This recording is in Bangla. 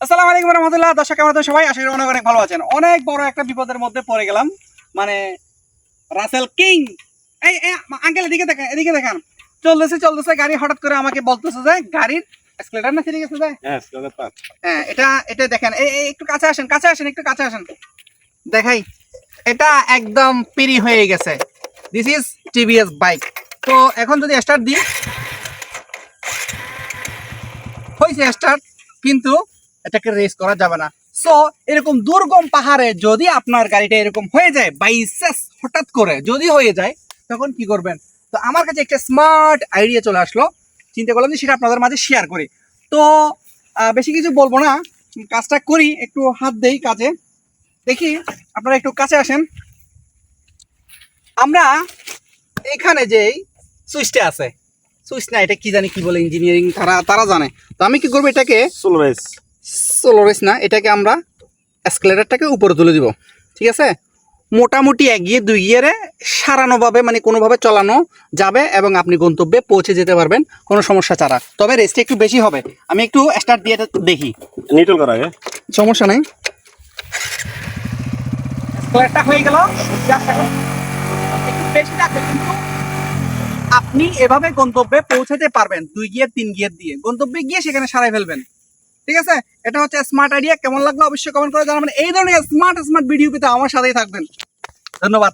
আসসালামু আলাইকুম রহমতুল্লাহ। দর্শক কেমন আছেন সবাই? আশা করি অনেক অনেক ভালো আছেন। অনেক বড় একটা বিপদের মধ্যে পড়ে গেলাম। মানে রাসেল কিং। এই আঙ্কেল এদিকে দেখেন এদিকে দেখেন। চলতেছে চলতেছে গাড়ি হঠাৎ করে আমাকে বলতেছে যে গাড়ির স্কেলেটার না ফিরে গেছে যে? হ্যাঁ হ্যাঁ এটা এটা দেখেন। এই একটু কাছে আসেন কাছে আসেন একটু কাছে আসেন। দেখাই এটা একদম পিরি হয়ে গেছে। দিস ইজ টিভিএস বাইক তো এখন যদি স্টার্ট দিই হয়েছে স্টার্ট কিন্তু এটাকে রেস করা যাবে না। সো এরকম দুর্গম পাহাড়ে যদি আপনার গাড়িটা এরকম হয়ে যায় বাইসেস হঠাৎ করে যদি হয়ে যায়, তখন কি করবেন? তো আমার কাছে একটা স্মার্ট আইডিয়া চলে আসলো। চিন্তা করলাম যে সেটা আপনাদের মাঝে শেয়ার করি। তো বেশি কিছু বলব না। কাজটা করি, একটু হাত দেই কাজে। দেখি, আপনারা একটু কাছে আসেন। আমরা এখানে যেই সুইচটা আছে, সুইচ না, এটা কি জানি কি বলে ইঞ্জিনিয়ারিং তারা তারা জানে। তো আমি কি করব এটাকে সোলোরেস সোলোরেস না এটাকে আমরা এসকেলেটারটাকে উপরে তুলে দিব ঠিক আছে? মোটামুটি এক গিয়ে দুই গিয়ারে সারানোভাবে মানে কোনোভাবে চলানো যাবে এবং আপনি গন্তব্যে পৌঁছে যেতে পারবেন কোনো সমস্যা ছাড়া। তবে রেস্টটা একটু বেশি হবে। আমি একটু স্টার্ট দিয়ে দেখি। নিউট্রাল করা আগে। সমস্যা নেই। হয়ে গেল। একটু বেশি লাগবে কিন্তু আপনি এভাবে গন্তব্যে পৌঁছাতে পারবেন দুই গিয়ার তিন গিয়ার দিয়ে। গন্তব্যে গিয়ে সেখানে সারাই ফেলবেন। ঠিক আছে? এটা হচ্ছে স্মার্ট আইডিয়া কেমন লাগল অবশ্যই কমেন্ট করে জানাবেন। এই ধরনের স্মার্ট স্মার্ট ভিডিও পেতে আমার সাথেই থাকবেন। ধন্যবাদ।